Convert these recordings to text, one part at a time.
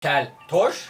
Kel, Toş.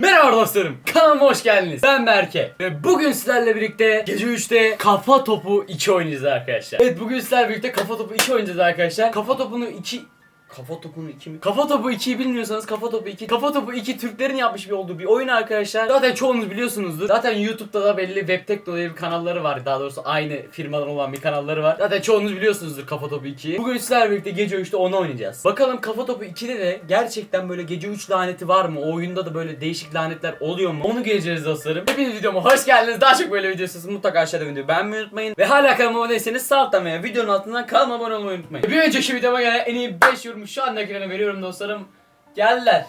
Merhaba dostlarım, kanalıma hoş geldiniz. Ben Berke ve bugün sizlerle birlikte gece 3'te Kafa Topu 2 oynayacağız arkadaşlar. Evet bugün sizlerle birlikte Kafa Topu 2 oynayacağız arkadaşlar. Kafa Topu'nu 2 Kafa Topu'nu 2 mi? Kafa Topu 2'yi bilmiyorsanız Kafa Topu 2 Kafa Topu 2 Türklerin yapmış bir olduğu bir oyun arkadaşlar. Zaten çoğunuz biliyorsunuzdur. Zaten YouTube'da da belli Webtekno diye bir kanalları var. Daha doğrusu aynı firmadan olan bir kanalları var. Zaten çoğunuz biliyorsunuzdur Kafa Topu 2'yi. Bugün sizlerle birlikte gece 3'te onu oynayacağız. Bakalım Kafa Topu 2'de de gerçekten böyle gece 3 laneti var mı? O oyunda da böyle değişik lanetler oluyor mu? Onu göreceğiz dostlarım. Hepiniz videoma hoş geldiniz. Daha çok böyle video istiyorsanız mutlaka aşağıda videoyu beğenmeyi unutmayın. Ve hala kanalıma abone değilseniz sağ alttan videonun altından kanalıma abone olmayı unutmayın. Bir önceki videoma gelen en iyi 5 yorumu şu anda ekrana veriyorum dostlarım. Geldiler.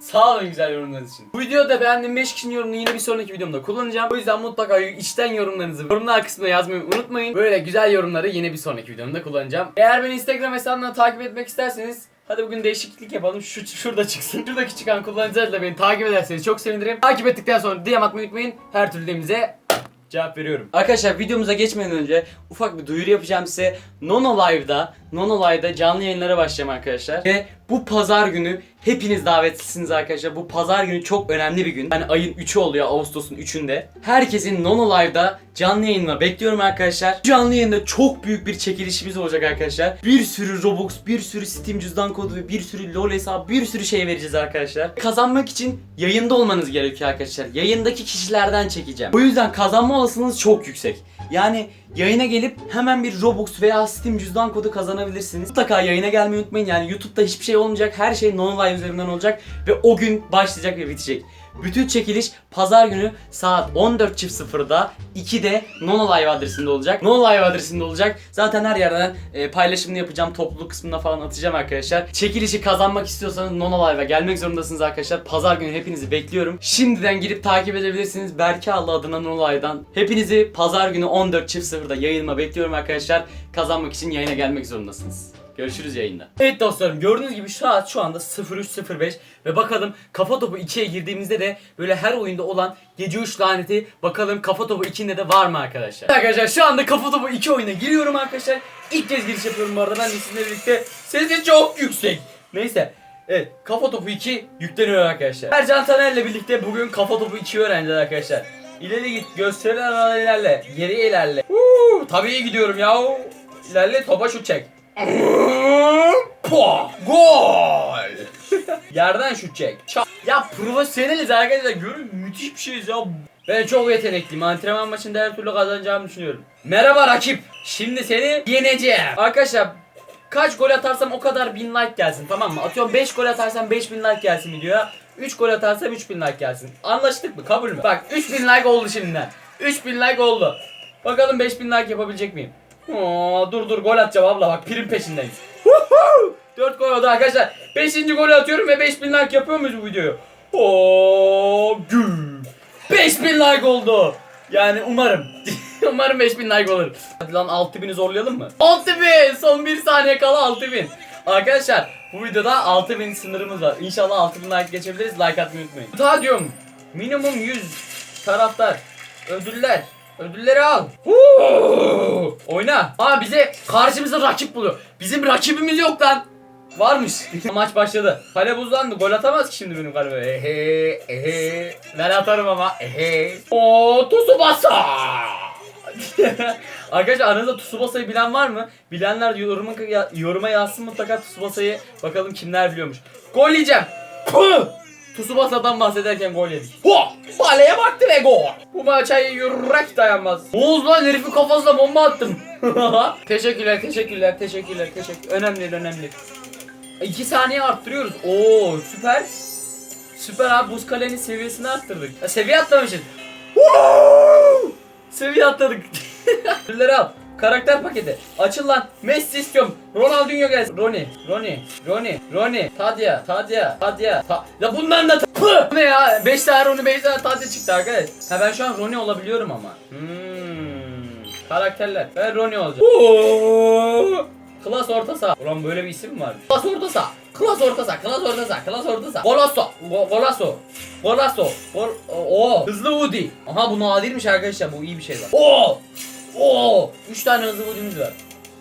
Sağ olun güzel yorumlarınız için. Bu videoda beğendiğim 5 kişinin yorumunu yine bir sonraki videomda kullanacağım. O yüzden mutlaka içten yorumlarınızı yorumlar kısmına yazmayı unutmayın. Böyle güzel yorumları yine bir sonraki videomda kullanacağım. Eğer beni Instagram hesabından takip etmek isterseniz Hadi bugün değişiklik yapalım. Şu şurada çıksın. Şuradaki çıkan kullanıcılarla beni takip ederseniz çok sevinirim. Takip ettikten sonra DM atmayı unutmayın. Her türlü DM'imize cevap veriyorum. Arkadaşlar videomuza geçmeden önce ufak bir duyuru yapacağım size. Nono Live'da, Nono Live'da canlı yayınlara başlayacağım arkadaşlar. Ve bu pazar günü hepiniz davetlisiniz arkadaşlar. Bu pazar günü çok önemli bir gün. Yani ayın 3'ü oluyor Ağustos'un 3'ünde. Herkesin Nono Live'da canlı yayınına bekliyorum arkadaşlar. Canlı yayında çok büyük bir çekilişimiz olacak arkadaşlar. Bir sürü Robux, bir sürü Steam cüzdan kodu ve bir sürü LoL hesabı, bir sürü şey vereceğiz arkadaşlar. Kazanmak için yayında olmanız gerekiyor arkadaşlar. Yayındaki kişilerden çekeceğim. O yüzden kazanma olasılığınız çok yüksek. Yani yayına gelip hemen bir Robux veya Steam cüzdan kodu kazanabilirsiniz. Mutlaka yayına gelmeyi unutmayın. Yani YouTube'da hiçbir şey olmayacak. Her şey non-live üzerinden olacak ve o gün başlayacak ve bitecek. Bütün çekiliş pazar günü saat 14.00'da 2'de Nono Live adresinde olacak. Nono Live adresinde olacak. Zaten her yerden e, paylaşımını yapacağım. Topluluk kısmına falan atacağım arkadaşlar. Çekilişi kazanmak istiyorsanız Nono Live'a gelmek zorundasınız arkadaşlar. Pazar günü hepinizi bekliyorum. Şimdiden girip takip edebilirsiniz. Berke Allah adına Nono Live'dan. Hepinizi pazar günü 14.00'da yayınıma bekliyorum arkadaşlar. Kazanmak için yayına gelmek zorundasınız. Görüşürüz yayında. Evet dostlarım gördüğünüz gibi saat şu anda 03.05 ve bakalım kafa topu 2'ye girdiğimizde de böyle her oyunda olan gece 3 laneti bakalım kafa topu 2'inde de var mı arkadaşlar? Arkadaşlar şu anda kafa topu 2 oyuna giriyorum arkadaşlar. İlk kez giriş yapıyorum bu arada ben de sizinle birlikte. Sesi çok yüksek. Neyse. Evet kafa topu 2 yükleniyor arkadaşlar. Ercan Taner'le birlikte bugün kafa topu 2'yi öğreneceğiz arkadaşlar. İleri git gösterilen alana ilerle. Geriye ilerle. Uuu, tabii gidiyorum ya. İlerle topa şut çek. Pah! Gol! Yerden şut çek. Ya profesyoneliz arkadaşlar. Görün müthiş bir şeyiz ya. Ben çok yetenekliyim. Antrenman maçında her türlü kazanacağımı düşünüyorum. Merhaba rakip. Şimdi seni yeneceğim. Arkadaşlar kaç gol atarsam o kadar bin like gelsin tamam mı? Atıyorum 5 gol atarsam 5000 like gelsin videoya. 3 gol atarsam 3000 like gelsin. Anlaştık mı? Kabul mü? Bak 3000 like oldu şimdiden. 3000 like oldu. Bakalım 5000 like yapabilecek miyim? Oo, dur dur gol atacağım abla bak prim peşindeyiz. 4 gol oldu arkadaşlar. 5. golü atıyorum ve 5000 like yapıyor muyuz bu videoyu? Oo, gül. 5000 like oldu. Yani umarım. umarım 5000 like olur. Hadi lan 6000'i zorlayalım mı? 6000! Son 1 saniye kala 6000. Arkadaşlar bu videoda 6000 sınırımız var. İnşallah 6000 like geçebiliriz. Like atmayı unutmayın. Stadyum. Minimum 100 taraftar. Ödüller. Ödülleri al. Huu! Oyna. Aa bize karşımıza rakip buluyor. Bizim rakibimiz yok lan. Varmış. Maç başladı. Kale buzlandı. Gol atamaz ki şimdi benim kaleme. Ehe, ehe. Ben atarım ama. Ehe. Oo, Tsubasa. Arkadaşlar aranızda Tsubasa'yı bilen var mı? Bilenler yoruma, yoruma yazsın mutlaka Tsubasa'yı. Bakalım kimler biliyormuş. Gol yiyeceğim. Puh! Tsubasa'dan bahsederken gol yedik. Ho! Kaleye baktı ve gol. Bu maça yürek dayanmaz. Oğuz lan herifin kafasına bomba attım. teşekkürler, teşekkürler, teşekkürler, teşekkür. Önemli, önemli. 2 saniye arttırıyoruz. Oo, süper. Süper abi buz kalenin seviyesini arttırdık. Ya, seviye atlamışız. Seviye atladık. Ödülleri al. Karakter paketi. Açıl lan. Messi istiyorum. Ronaldinho gelsin. Roni. Roni. Roni. Roni. Tadia. Tadia. Tadia. Ta ya bundan da! Bu ne ya? 5 tane Roni 5 tane Tadia çıktı arkadaş. Ha ben şu an Roni olabiliyorum ama. Hmm. Karakterler. Ben Roni olacağım. Oo! Klas orta saha. Ulan böyle bir isim mi var? Klas orta saha. Klas orta saha. Klas orta saha. Klas orta saha. Golasso. Go- Golasso. Golasso. Gol. Oo. Hızlı Woody. Aha bu nadirmiş arkadaşlar. Bu iyi bir şey var. Oo. Oo. 3 tane hızlı Woody'miz var.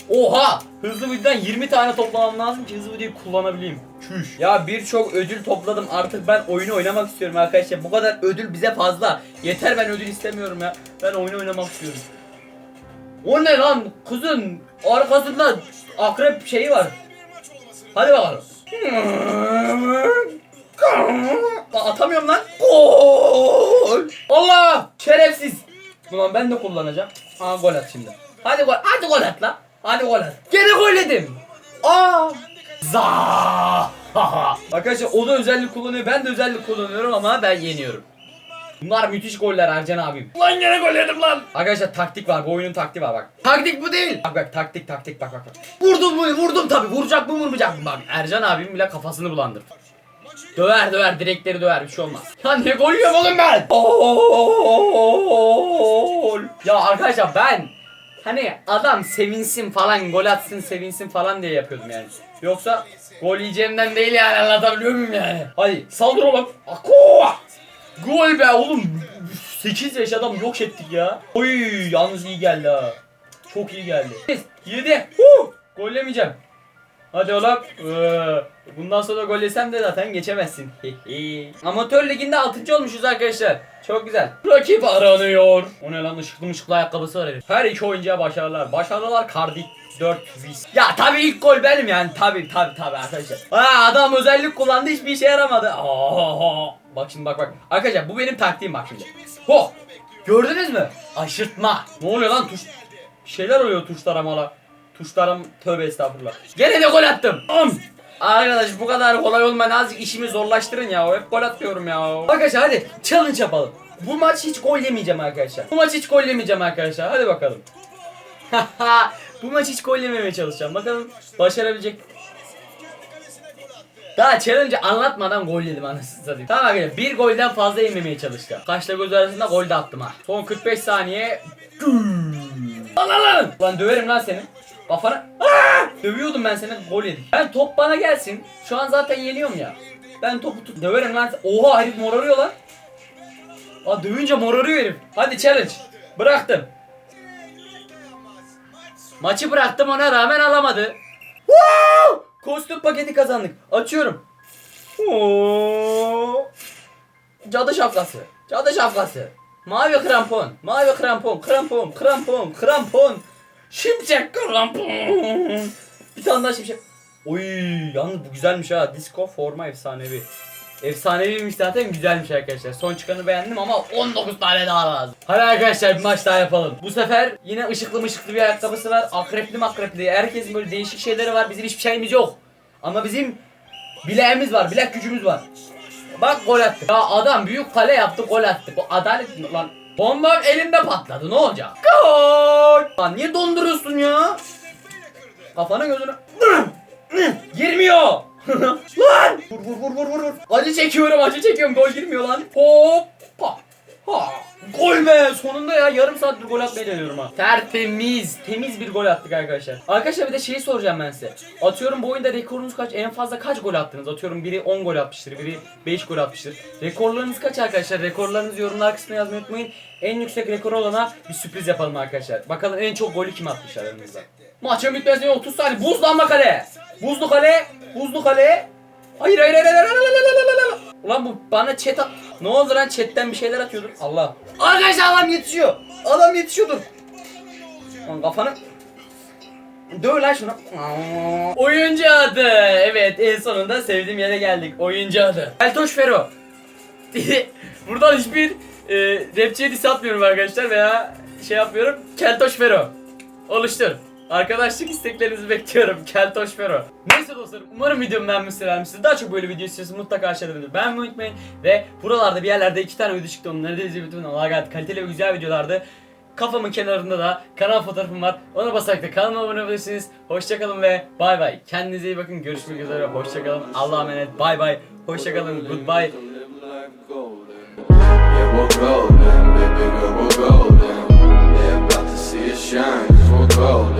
Oha! Hızlı Woody'den 20 tane toplamam lazım ki hızlı Woody'yi kullanabileyim. Çüş. Ya birçok ödül topladım artık ben oyunu oynamak istiyorum arkadaşlar. Bu kadar ödül bize fazla. Yeter ben ödül istemiyorum ya. Ben oyunu oynamak istiyorum. O ne lan kızın arkasında akrep şeyi var. Hadi bakalım. Atamıyorum lan. Gol. Allah! Şerefsiz. Ulan ben de kullanacağım. Aa gol at şimdi. Hadi gol. Hadi gol at lan. Hadi gol at. Gene gol dedim. Aa! Za! Arkadaşlar o da özellik kullanıyor. Ben de özellik kullanıyorum ama ben yeniyorum. Bunlar müthiş goller Ercan abim. Lan gene gol yedim lan. Arkadaşlar taktik var. Bu oyunun taktiği var bak. Taktik bu değil. Bak bak taktik taktik bak bak bak. Vurdum mu? Vurdum tabi. Vuracak mı vurmayacak mı? Bak Ercan abim bile kafasını bulandırır. Döver döver direkleri döver bir şey olmaz. Ya ne gol yiyorum oğlum ben? Gol. Ya arkadaşlar ben hani adam sevinsin falan gol atsın sevinsin falan diye yapıyordum yani. Yoksa gol yiyeceğimden değil yani anlatabiliyor muyum yani? Hadi saldır oğlum. Ako! Gol be oğlum. 8 yaş adam yok ettik ya. Oy yalnız iyi geldi ha. Çok iyi geldi. 7. Huh! Gollemeyeceğim. Hadi oğlum. Ee, Bundan sonra gol yesem de zaten geçemezsin. Amatör liginde 6. olmuşuz arkadaşlar. Çok güzel. Rakip aranıyor. O ne lan ışıklı ışıklı ayakkabısı var herif. Her iki oyuncuya başarılar. Başarılar Cardiff 4 vis. Ya tabii ilk gol benim yani. Tabii tabii tabii arkadaşlar. Ha adam özellik kullandı hiçbir işe yaramadı. Aa, bak şimdi bak bak. Arkadaşlar bu benim taktiğim bak şimdi. Ho! Gördünüz mü? Aşırtma. Ne oluyor lan tuş? Şeyler oluyor tuşlara mala. Tuşlarım tövbe estağfurullah. Gene de gol attım. Am! Arkadaş bu kadar kolay olmayan azıcık işimi zorlaştırın ya. Hep gol atıyorum ya. Arkadaşlar hadi challenge yapalım. Bu maç hiç gol yemeyeceğim arkadaşlar. Bu maç hiç gol yemeyeceğim arkadaşlar. Hadi bakalım. bu maç hiç gol yememeye çalışacağım. Bakalım başarabilecek. Daha challenge anlatmadan gol yedim anasını satayım. Tamam arkadaşlar bir golden fazla yememeye çalıştım. Kaçla göz arasında gol de attım ha. Son 45 saniye. Lan lan lan. Lan döverim lan seni. Kafana. Aa! Dövüyordum ben seni gol yedik. Ben top bana gelsin. Şu an zaten yeniyorum ya. Ben topu tut. Döverim lan. Oha herif morarıyor lan. Aa dövünce morarıyor herif. Hadi challenge. Bıraktım. Maçı bıraktım ona rağmen alamadı. Woo! Kostüm paketi kazandık. Açıyorum. Oo! Cadı şapkası. Cadı şapkası. Mavi krampon. Mavi krampon. Krampon. Krampon. Krampon. Şimşek krampon. Bir tane daha şimşek. Oy yalnız bu güzelmiş ha. Disco forma efsanevi. Efsaneviymiş zaten güzelmiş arkadaşlar. Son çıkanı beğendim ama 19 tane daha lazım. Hadi arkadaşlar bir maç daha yapalım. Bu sefer yine ışıklı mışıklı bir ayakkabısı var. Akrepli makrepli. Herkesin böyle değişik şeyleri var. Bizim hiçbir şeyimiz yok. Ama bizim bileğimiz var. Bilek gücümüz var. Bak gol attı. Ya adam büyük kale yaptı gol attı. Bu adalet mi lan? Bombam elimde patladı ne olacak? Gol! Lan niye donduruyorsun ya? Kafanı gözünü... Girmiyor! lan! Vur vur vur vur vur. Acı çekiyorum acı çekiyorum gol girmiyor lan. Hoppa. Ha. Gol be sonunda ya yarım saattir gol atmayı deniyorum ha. Tertemiz temiz bir gol attık arkadaşlar. Arkadaşlar bir de şeyi soracağım ben size. Atıyorum bu oyunda rekorunuz kaç? En fazla kaç gol attınız? Atıyorum biri 10 gol atmıştır, biri 5 gol atmıştır. Rekorlarınız kaç arkadaşlar? Rekorlarınızı yorumlar kısmına yazmayı unutmayın. En yüksek rekor olana bir sürpriz yapalım arkadaşlar. Bakalım en çok golü kim atmış aranızda. Maçın bitmesine 30 saniye. Buzlanma kale. Buzlu kale. Buzlu kale. Hayır hayır hayır hayır hayır hayır hayır hayır hayır. Ulan bu bana chat at... Ne oldu lan chatten bir şeyler atıyordun. Allah. Arkadaşlar adam yetişiyor. Adam yetişiyordur. Lan kafanı... Döv lan şunu. Oyuncu adı. Evet en sonunda sevdiğim yere geldik. Oyuncu adı. Eltoş Fero. Buradan hiçbir e, rapçiye diss atmıyorum arkadaşlar veya şey yapıyorum. Keltoş Fero. Oluştur. Arkadaşlık isteklerinizi bekliyorum. Keltoş Fero. Neyse dostlarım umarım videomu beğenmişsiniz. beğenmişsiniz. Daha çok böyle video istiyorsanız mutlaka aşağıda videoyu beğenmeyi unutmayın. Ve buralarda bir yerlerde iki tane video çıktı. Onları da unutmayın. Allah'a emanet. Kaliteli ve güzel videolardı. Kafamın kenarında da kanal fotoğrafım var. Ona basarak da kanalıma abone olabilirsiniz. Hoşçakalın ve bay bay. Kendinize iyi bakın. Görüşmek üzere. Hoşçakalın. Allah'a emanet. Bay bay. Hoşçakalın. Goodbye. Golden, baby girl, we're golden. They're about to see us shine, cause we're golden.